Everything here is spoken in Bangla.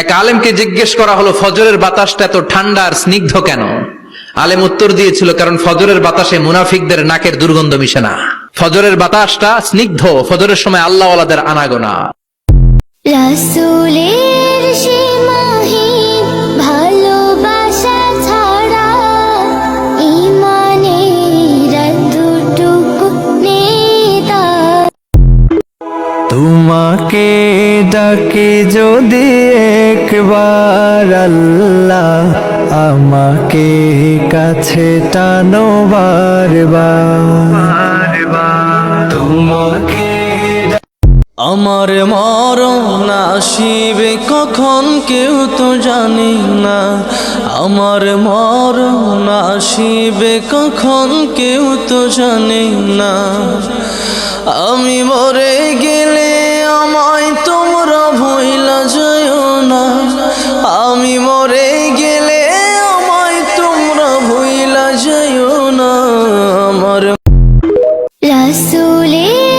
এক আলেমকে জিজ্ঞেস করা হলো, ফজরের বাতাসটা এত ঠান্ডা আর স্নিগ্ধ কেন? আলেম উত্তর দিয়েছিল, কারণ ফজরের বাতাসে মুনাফিকদের নাকের দুর্গন্ধ মিশে না। ফজরের বাতাসটা স্নিগ্ধ, ফজরের সময় আল্লাহ আনাগোনা। রাসূলের তোমাকে ডাকে যদি একবার আল্লাহ আমাকে কাছে টানো বারবার। তোমাকে আমার মরণ আসিবে কখন কেউ তো জানি না। আমার মরণ আসিবে কখন কেউ তো জানি না। আমি মরে তোমরা ভইলা যায় না। আমি মরে গেলে আমায় তোমরা ভইলা যায় না। আমার রাসুলের